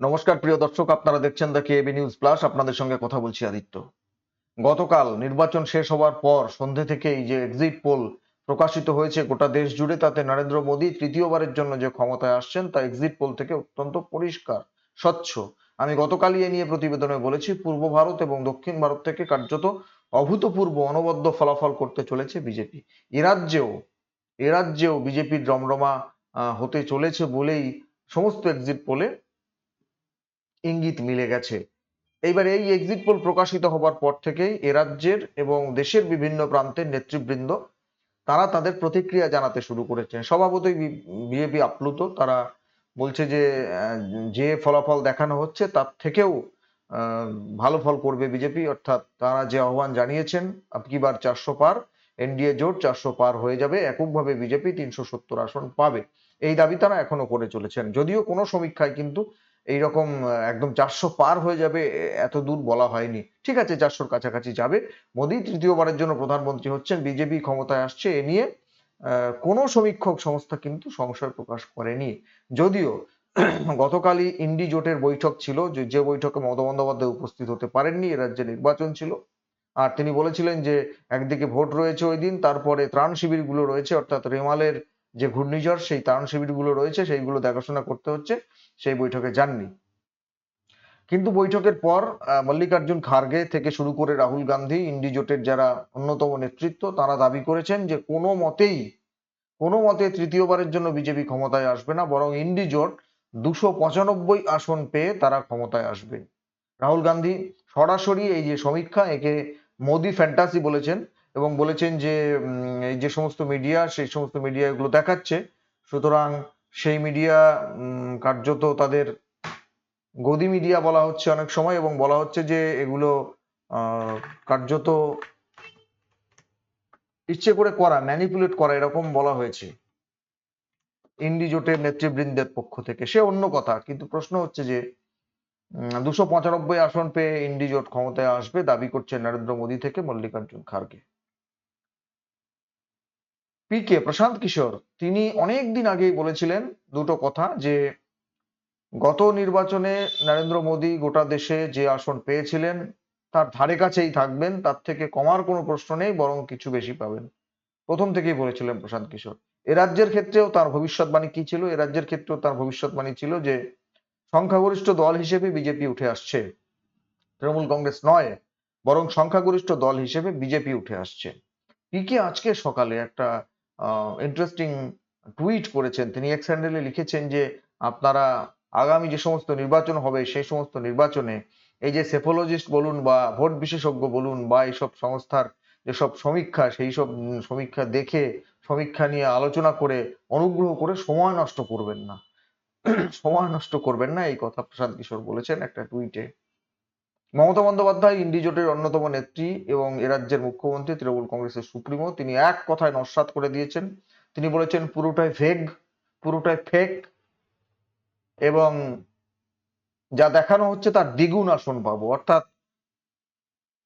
নমস্কার, প্রিয় দর্শক, আপনারা দেখছেন দ্য কেবি নিউজ প্লাস আপনাদের সঙ্গে কথা বলছি আদিত্য। গতকাল নির্বাচন শেষ হওয়ার পর সন্ধে থেকেই যে এক্সিট পোল প্রকাশিত হয়েছে গোটা দেশ জুড়ে, তাতে নরেন্দ্র মোদী তৃতীয়বারের জন্য যে ক্ষমতায় আসছেন, তা এক্সিট পোল থেকে অত্যন্ত পরিষ্কার, স্বচ্ছ। আমি গতকালই এ নিয়ে প্রতিবেদনে বলেছি, পূর্ব ভারত এবং দক্ষিণ ভারত থেকে কার্যত অভূতপূর্ব অনবদ্য ফলাফল করতে চলেছে বিজেপি। এ রাজ্যেও এ রাজ্যেও বিজেপির রমরমা হতে চলেছে বলেই সমস্ত এক্সিট পোলে ইঙ্গিত মিলে গেছে। এইবার এই এক্সিট পোল প্রকাশিত হবার পর থেকেই এ রাজ্যের এবং দেশের বিভিন্ন প্রান্তের নেতৃবৃন্দ, তারা তাদের প্রতিক্রিয়া জানাতে শুরু করেছেন। স্বভাবতই বিজেপি আপ্লুত। তারা বলছে যে যে ফলাফল দেখানো হচ্ছে তার থেকেও ভালো ফল করবে বিজেপি। অর্থাৎ তারা যে আহ্বান জানিয়েছেন আপকিবার চারশো পার, এনডিএ জোট চারশো পার হয়ে যাবে, এককভাবে বিজেপি তিনশো সত্তর আসন পাবে। এই দাবি তারা এখনও করে চলেছেন। যদিও কোনো সমীক্ষায় কিন্তু এইরকম একদম চারশো পার হয়ে যাবে এত দূর বলা হয়নি। ঠিক আছে, চারশোর কাছাকাছি যাবে। মোদী তৃতীয়বারের জন্য প্রধানমন্ত্রী হচ্ছেন, বিজেপি ক্ষমতায় আসছে এ নিয়ে কোনো সমীক্ষক সংস্থা কিন্তু সংশয় প্রকাশ করেনি। যদিও গতকালই ইন্ডি জোটের বৈঠক ছিল, যে যে বৈঠকে মমতা বন্দ্যোপাধ্যায় উপস্থিত হতে পারেননি, এ রাজ্যে নির্বাচন ছিল। আর তিনি বলেছিলেন যে, একদিকে ভোট রয়েছে ওই দিন, তারপরে ত্রাণ শিবিরগুলো রয়েছে, অর্থাৎ রেমালের যে ঘূর্ণিঝড়, সেই ত্রাণ শিবিরগুলো রয়েছে, সেইগুলো দেখাশোনা করতে হচ্ছে, সেই বৈঠকে যাননি। কিন্তু বৈঠকের পর মল্লিকার্জুন খার্গে থেকে শুরু করে রাহুল গান্ধী, ইন্ডি জোটের যারা অন্যতম নেতৃত্ব, তারা দাবি করেছেন যে কোনো মতেই, কোনো মতে তৃতীয়বারের জন্য বিজেপি ক্ষমতায় আসবে না, বরং ইন্ডি জোট দুশো পঁচানব্বই আসন পেয়ে তারা ক্ষমতায় আসবে। রাহুল গান্ধী সরাসরি এই যে সমীক্ষা, একে মোদি ফ্যান্টাসি বলেছেন এবং বলেছেন যে এই যে সমস্ত মিডিয়া সেই সমস্ত মিডিয়া এগুলো দেখাচ্ছে। সুতরাং সেই মিডিয়া কার্যত তাদের গদি মিডিয়া বলা হচ্ছে অনেক সময় এবং বলা হচ্ছে যে এগুলো কার্যত ইচ্ছে করে করা ম্যানিপুলেট করা এরকম বলা হয়েছে। ইন্ডি জোটের নেতৃবৃন্দের পক্ষ থেকে। সে অন্য কথা, কিন্তু প্রশ্ন হচ্ছে যে দুশো পঁচানব্বই আসন পেয়ে ইন্ডি জোট ক্ষমতায় আসবে, দাবি করছে নরেন্দ্র মোদী থেকে মল্লিকার্জুন খার্গে। পিকে প্রশান্ত কিশোর, তিনি অনেক দিন আগেই বলেছিলেন দুটো কথা যে, গত নির্বাচনে নরেন্দ্র মোদী গোটা দেশে যে আসন পেয়েছিলেন, তার ধারে কাছেই থাকবেন, তার থেকে কমার কোনো প্রশ্ন নেই, বরং কিছু বেশি পাবেন। প্রথম থেকেই বলেছিলেন প্রশান্ত কিশোর। এ রাজ্যের ক্ষেত্রেও তার ভবিষ্যৎবাণী কি ছিল? এ রাজ্যের ক্ষেত্রেও তার ভবিষ্যৎবাণী ছিল যে, সংখ্যাগরিষ্ঠ দল হিসেবে বিজেপি উঠে আসছে। তৃণমূল কংগ্রেস নয়, বরং সংখ্যাগরিষ্ঠ দল হিসেবে বিজেপি উঠে আসছে। পিকে আজকে সকালে একটা ইন্টারেস্টিং টুইট করেছেন। তিনি এক্স হ্যান্ডেলে লিখেছেন যে, আপনারা আগামী যে সমস্ত নির্বাচন হবে, সেই সমস্ত নির্বাচনে এই যে সেফোলজিস্ট বলুন বা ভোট বিশেষজ্ঞ বলুন বা এইসব সংস্থার যেসব সমীক্ষা, সেই সব সমীক্ষা দেখে, সমীক্ষা নিয়ে আলোচনা করে, অনুগ্রহ করে সময় নষ্ট করবেন না। সময় নষ্ট করবেন না। এই কথা প্রশান্ত কিশোর বলেছেন একটা টুইটে মমতা বন্দ্যোপাধ্যায়, ইন্ডি জোটের অন্যতম নেত্রী এবং এ রাজ্যের মুখ্যমন্ত্রী তৃণমূল কংগ্রেসের সুপ্রিমো, তিনি এক কথায় নস্বাত করে দিয়েছেন। তিনি বলেছেন, পুরোটাই ভেগ পুরোটাই ফেক এবং যা দেখানো হচ্ছে তার দ্বিগুণ আসন পাবো। অর্থাৎ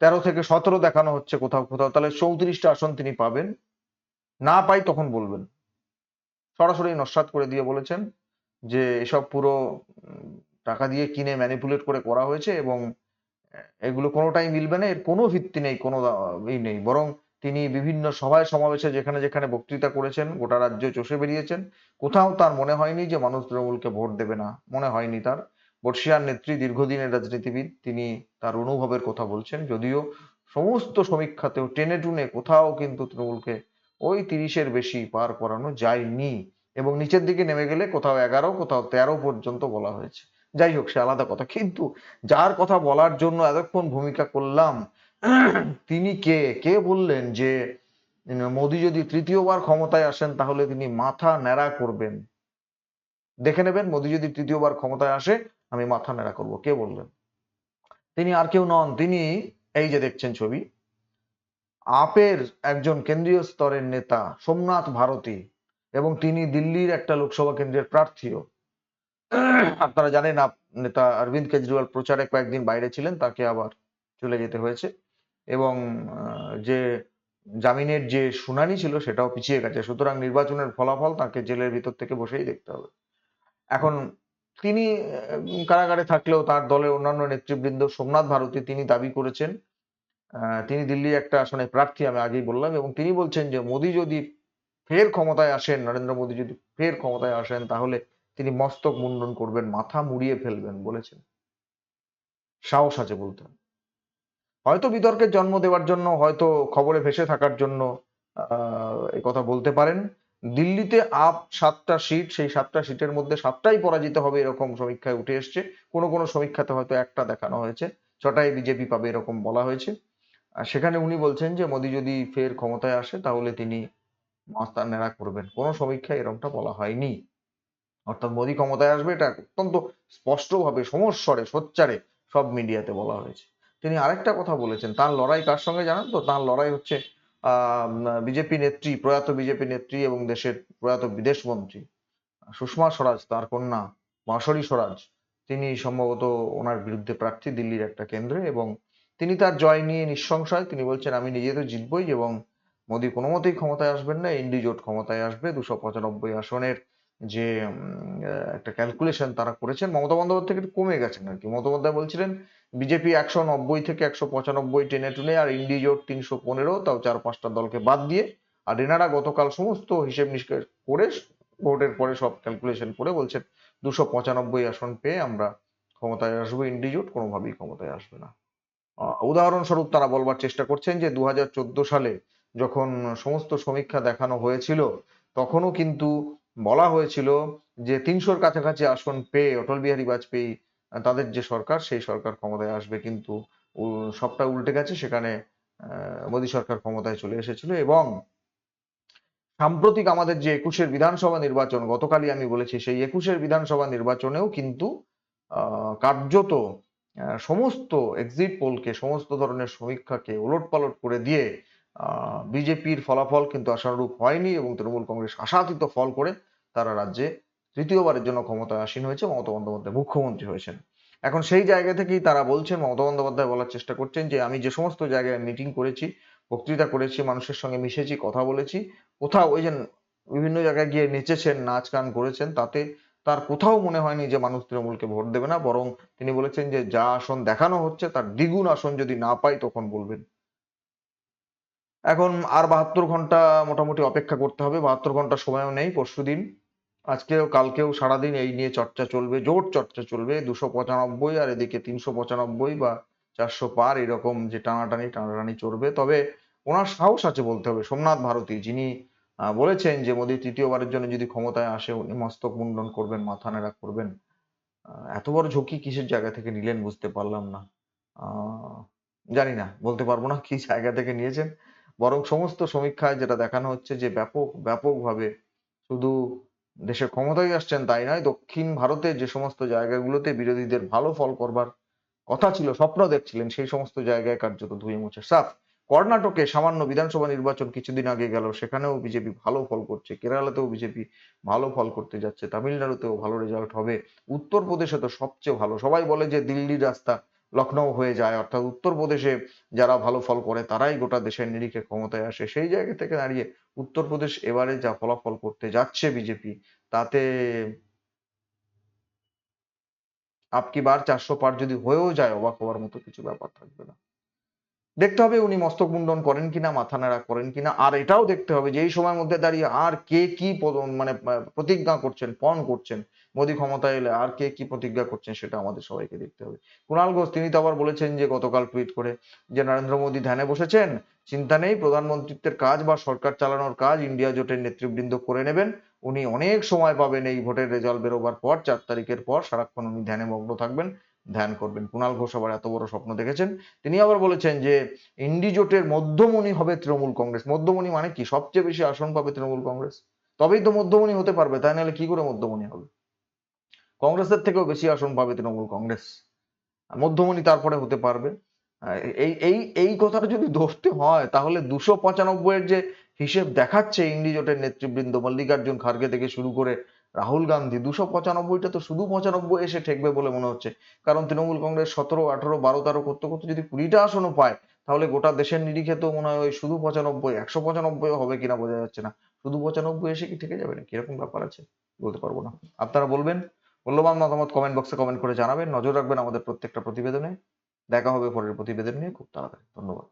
তেরো থেকে সতেরো দেখানো হচ্ছে কোথাও কোথাও, তাহলে চৌত্রিশটা আসন তিনি পাবেন। না পাই তখন বলবেন। সরাসরি নস্বাত করে দিয়ে বলেছেন যে এসব পুরো টাকা দিয়ে কিনে ম্যানিপুলেট করে করা হয়েছে এবং এগুলো কোনোটাই মিলবে না, এর কোনো ভিত্তি নেই, কোনো ই নেই। বরং তিনি বিভিন্ন সভায় সমাবেশে যেখানে যেখানে বক্তৃতা করেছেন, গোটা রাজ্য চষে বেরিয়েছেন, কোথাও তার মনে হয়নি যে মানুষ তৃণমূলকে ভোট দেবে না, মনে হয়নি তার। বর্ষিয়ার নেত্রী দীর্ঘদিনের রাজনীতিবিদ, তিনি তার অনুভবের কথা বলছেন, যদিও সমস্ত সমীক্ষাতেও টেনে টুনে কোথাও কিন্তু তৃণমূলকে ওই তিরিশের বেশি পার করানো যায়নি। এবং নিচের দিকে নেমে গেলে কোথাও এগারো, কোথাও তেরো পর্যন্ত বলা হয়েছে। যাই হোক, সে আলাদা কথা। কিন্তু যার কথা বলার জন্য এতক্ষণ ভূমিকা করলাম, তিনি কে? কে বললেন যে মোদী যদি তৃতীয়বার ক্ষমতায় আসেন, তাহলে তিনি মাথা ন্যাড়া করবেন। দেখে নেবেন, মোদী যদি তৃতীয়বার ক্ষমতায় আসে, আমি মাথা ন্যাড়া করব। কে বললেন? তিনি আর কেউ নন, তিনি এই যে দেখছেন ছবি। আপের একজন কেন্দ্রীয় স্তরের নেতা, সোমনাথ ভারতী, এবং তিনি দিল্লির একটা লোকসভা কেন্দ্রের প্রার্থীও। আপনারা জানেন নেতা অরবিন্দ কেজরিওয়াল প্রচারে কয়েকদিন বাইরে ছিলেন, তাকে আবার চলে যেতে হয়েছে। এবং যে জামিনের যে শুনানি ছিল, সেটাও পিছিয়ে গেছে। সুতরাং নির্বাচনের ফলাফল তাকে জেলের ভিতর থেকে বসেই দেখতে হবে। এখন তিনি কারাগারে থাকলেও তার দলের অন্যান্য নেতৃবৃন্দ সোমনাথ ভারতী তিনি দাবি করেছেন তিনি দিল্লির একটা আসনে প্রার্থী, আমি আগেই বললাম, এবং তিনি বলছেন যে, মোদী যদি ফের ক্ষমতায় আসেন, নরেন্দ্র মোদী যদি ফের ক্ষমতায় আসেন, তাহলে তিনি মস্তক মুন্ডন করবেন মাথা মুড়িয়ে ফেলবেন বলেছেন। সাহস আছে বলতে। হয়তো বিতর্কের জন্ম দেওয়ার জন্য হয়তো খবরে ভেসে থাকার জন্য আহ, কথা বলতে পারেন। দিল্লিতে আপ সাতটা সিট সেই সাতটা সিটের মধ্যে সাতটাই পরাজিত হবে এরকম সমীক্ষায় উঠে এসছে। কোনো কোনো সমীক্ষাতে হয়তো একটা দেখানো হয়েছে ছটাই বিজেপি পাবে এরকম বলা হয়েছে। আর সেখানে উনি বলছেন যে মোদী যদি ফের ক্ষমতায় আসে তাহলে তিনি মাস্তার নেড়া করবেন। কোনো সমীক্ষায় এরকমটা বলা হয়নি। অর্থাৎ মোদী ক্ষমতায় আসবে, এটা অত্যন্ত স্পষ্টভাবে সমস্বরে, সোচ্চারে সব মিডিয়াতে বলা হয়েছে। তিনি আরেকটা কথা বলেছেন, তার লড়াই কার সঙ্গে জানেন তো? তার লড়াই হচ্ছে বিজেপি নেত্রী, প্রয়াত বিজেপি নেত্রী এবং দেশের প্রয়াত বিদেশ মন্ত্রী, সুষমা স্বরাজ, তার কন্যা মাসরি স্বরাজ। তিনি সম্ভবত ওনার বিরুদ্ধে প্রার্থী দিল্লির একটা কেন্দ্রে এবং তিনি তার জয় নিয়ে নিঃসংশয় তিনি বলছেন, আমি নিজে তো জিতবই এবং মোদী কোনো মতেই ক্ষমতায় আসবেন না, এনডি জোট ক্ষমতায় আসবে দুশো পঁচানব্বই আসনের যে একটা ক্যালকুলেশন তারা করেছেন, মমতা বন্দ্যোপাধ্যায় থেকে কমে গেছেন আর কি। মমতা বলছিলেন, বিজেপি একশো নব্বই থেকে একশো পঁচানব্বই টেনে টুনে আর ইন্ডি জোট তিনশো পনেরো, তাও চার পাঁচটা দলকে বাদ দিয়ে। আর এনারা গতকাল সমস্ত হিসেব নিষ্কাশ করে ভোটের পরে সব ক্যালকুলেশন করে বলছেন, দুশো পঁচানব্বই আসন পেয়ে আমরা ক্ষমতায় আসব ইন্ডি জোট কোনোভাবেই ক্ষমতায় আসবে না। উদাহরণস্বরূপ তারা বলবার চেষ্টা করছেন যে দু হাজার চোদ্দ সালে যখন সমস্ত সমীক্ষা দেখানো হয়েছিল, তখনও কিন্তু বলা হয়েছিল যে তিনশোর কাছাকাছি আসন পেয়ে অটল বিহারী বাজপেয়ী তাদের যে সরকার, সেই সরকার ক্ষমতায় আসবে কিন্তু সবটা উল্টে গেছে। সেখানে মোদী সরকার ক্ষমতায় চলে এসেছিল এবং সাম্প্রতিক আমাদের যে একুশের বিধানসভা নির্বাচন, গতকালই আমি বলেছি, সেই একুশের বিধানসভা নির্বাচনেও কিন্তু কার্যত সমস্ত এক্সিট পোলকে সমস্ত ধরনের সমীক্ষাকে ওলট পালট করে দিয়ে বিজেপির ফলাফল কিন্তু আশানুরূপ হয়নি এবং তৃণমূল কংগ্রেস আশাতীত ফল করে তারা রাজ্যে তৃতীয়বারের জন্য ক্ষমতায় আসীন হয়েছে। মমতা বন্দ্যোপাধ্যায় মুখ্যমন্ত্রী হয়েছেন। এখন সেই জায়গা থেকেই তারা বলছেন, মমতা বন্দ্যোপাধ্যায় বলার চেষ্টা করছেন যে, আমি যে সমস্ত জায়গায় মিটিং করেছি, বক্তৃতা করেছি, মানুষের সঙ্গে মিশেছি, কথা বলেছি, কোথাও ওই যে বিভিন্ন জায়গায় গিয়ে নেচেছেন, নাচ গান করেছেন, তাতে তার কোথাও মনে হয়নি যে মানুষ তৃণমূলকে ভোট দেবে না, বরং তিনি বলেছেন যে, যা আসন দেখানো হচ্ছে, তার দ্বিগুণ আসন যদি না পাই তখন বলবেন। এখন আর বাহাত্তর ঘণ্টা মোটামুটি অপেক্ষা করতে হবে, বাহাত্তর ঘণ্টা সময়ও নেই পরশুদিন আজকেও, কালকেও সারাদিন এই নিয়ে চর্চা চলবে, জোর চর্চা চলবে, দুশো পঁচানব্বই আর এদিকে তিনশো পঁচানব্বই বা চারশো পার এরকম যে টানাটানি টানাটানি চলবে। তবে ওনার সাহস আছে বলতে হবে, সোমনাথ ভারতী যিনি বলেছেন যে মোদী তৃতীয়বারের জন্য যদি ক্ষমতায় আসে, উনি মস্তক মুন্ডন করবেন, মাথা নেড়া করবেন। এত বড় ঝুঁকি কিসের জায়গা থেকে নিলেন বুঝতে পারলাম না। জানি না, বলতে পারব না কি জায়গা থেকে নিয়েছেন। বরং সমস্ত সমীক্ষায় যেটা দেখানো হচ্ছে যে ব্যাপক, ব্যাপকভাবে শুধু দেশে ক্ষমতায় আসছেন তাই নয়, দক্ষিণ ভারতের যে সমস্ত জায়গাগুলোতে বিরোধীদের ভালো ফল করবার কথা ছিল, স্বপ্ন দেখছিলেন, সেই সমস্ত জায়গায় কার্যত ধুয়ে মুছে। সাফ, কর্ণাটকে সামান্য বিধানসভা নির্বাচন কিছুদিন আগে গেল, সেখানেও বিজেপি ভালো ফল করছে, কেরালাতেও বিজেপি ভালো ফল করতে যাচ্ছে, তামিলনাড়ুতেও ভালো রেজাল্ট হবে, উত্তরপ্রদেশে তো সবচেয়ে ভালো, সবাই বলে যে দিল্লির রাস্তা লখনৌ হয়ে যায়, অর্থাৎ উত্তরপ্রদেশে যারা ভালো ফল করে, তারাই গোটা দেশের নিরিখে ক্ষমতায় আসে। সেই জায়গা থেকে দাঁড়িয়ে উত্তরপ্রদেশ এবারে যা ফলাফল করতে যাচ্ছে বিজেপি, তাতে আপকি বার চারশো পার যদি হয়েও যায়, অবাক হওয়ার মতো কিছু ব্যাপার থাকবে না। দেখতে হবে উনি মস্তক মুন্ডন করেন কিনা, মাথা নাড়া করেন কিনা। আর এটাও দেখতে হবে যে, এই সময়ের মধ্যে দাঁড়িয়ে আর কে কি মানে প্রতিজ্ঞা করছেন, পণ করছেন? মোদী ক্ষমতায় এলে আর কে কি প্রতিজ্ঞা করছেন সেটা আমাদের সবাইকে দেখতে হবে। কুণাল ঘোষ, তিনি তো আবার বলেছেন যে, গতকাল টুইট করে যে, নরেন্দ্র মোদী ধ্যানে বসেছেন, চিন্তা নেই, প্রধানমন্ত্রিত্বের কাজ বা সরকার চালানোর কাজ ইন্ডিয়া জোটের নেতৃবৃন্দ করে নেবেন। উনি অনেক সময় পাবেন এই ভোটের রেজাল্ট বেরোবার পর, চার তারিখের পর সারাক্ষণ উনি ধ্যানে মগ্ন থাকবেন। ধ্যান করবেন। কুণাল ঘোষ আবার এত বড় স্বপ্ন দেখেছেন। তিনি আবার বলেছেন যে ইন্ডি জোটের মধ্যমণি হবে তৃণমূল কংগ্রেস। মধ্যমণি মানে কি? সবচেয়ে বেশি আসন পাবে তৃণমূল কংগ্রেস। তবেই তো মধ্যমণি হতে পারবে। তাই নাহলে কি করে মধ্যমণি হবে? কংগ্রেসের থেকেও বেশি আসন পাবে তৃণমূল কংগ্রেস। মধ্যমণি তারপরে হতে পারবে। এই এই এই কথাটা যদি ধরতে হয়, তাহলে দুশো পঁচানব্বই এর যে হিসেব দেখাচ্ছে ইন্ডি জোটের নেতৃবৃন্দ মল্লিকার্জুন খার্গে থেকে শুরু করে রাহুল গান্ধী দুশো পঁচানব্বইটা তো শুধু পঁচানব্বই এসে ঠেকবে বলে মনে হচ্ছে। কারণ তৃণমূল কংগ্রেস সতেরো, আঠারো, বারো তেরো করতে করতে যদি কুড়িটা আসনও পায়, তাহলে গোটা দেশের নিরিখে তো মনে হয় ওই শুধু পঁচানব্বই, একশো পঁচানব্বই হবে কিনা বোঝা যাচ্ছে না। শুধু পঁচানব্বই এসে কি ঠেকে যাবে না কীরকম ব্যাপার আছে, বলতে পারব না। আপনারা বলবেন, মূল্যবান মতামত কমেন্ট বক্সে কমেন্ট করে জানাবেন। নজর রাখবেন আমাদের প্রত্যেকটা প্রতিবেদনে। দেখা হবে পরের প্রতিবেদন নিয়ে খুব তাড়াতাড়ি। ধন্যবাদ।